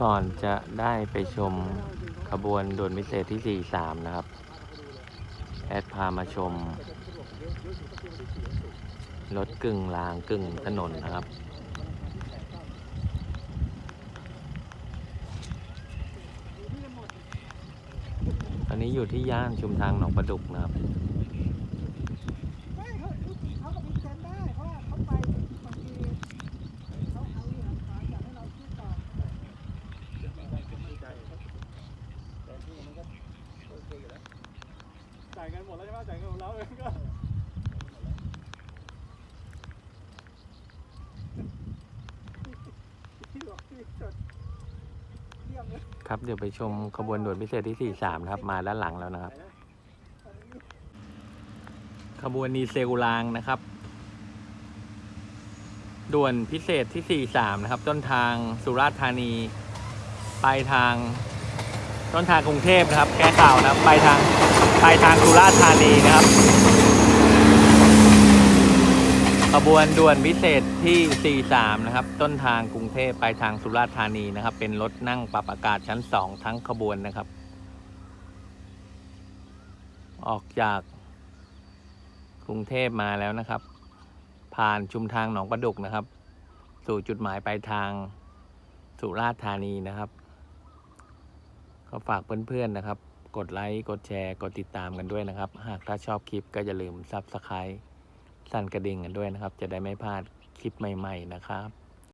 ก่อนจะได้ไปชมขบวนด่วนพิเศษที่ 43 นะครับ แอดพามาชม รถกึ่งรางกึ่งถนนนะครับ อันนี้อยู่ที่ย่านชุมทางหนองประดุกนะครับ ไม่เขาเขาก็พิจารณาได้เพราะว่าเขาไปบางทีเขาเอาหลักฐานจากให้เราคิดต่อ จ่ายเงินหมดแล้วใช่ไหมจ่ายเงินหมดแล้วก็ที่หลอกที่จดเยี่ยมเลยครับเดี๋ยวไปชมขบวนด่วนพิเศษที่ 43 นะครับ มาด้านหลังแล้วนะครับ ขบวนนีเซลรางนะครับ ด่วนพิเศษที่ 43 นะครับ ต้นทางสุราษฎร์ธานี ปลายทาง ต้นทางกรุงเทพนะครับ แก้ข่าวนะครับปทางไปทางสุราษฎร์ธานีนะครับ ขบวนด่วนพิเศษที่ 43 นะครับ ต้นทางกรุงเทพไปทางสุราษฎร์ธานีนะครับ เป็นรถนั่งปรับอากาศชั้น 2 ทั้งขบวนนะครับ ออกจากกรุงเทพมาแล้วนะครับ ผ่านชุมทางหนองประดุกนะครับ สู่จุดหมายปลายทางสุราษฎร์ธานีนะครับ ก็ฝากเพื่อนๆนะครับ กดไลค์ กดแชร์ กดติดตามกันด้วยนะครับ หากถ้าชอบคลิปก็อย่าลืมซับสไครต์สั่นกระดิ่งกันด้วยนะครับ จะได้ไม่พลาดคลิปใหม่ ๆ นะครับ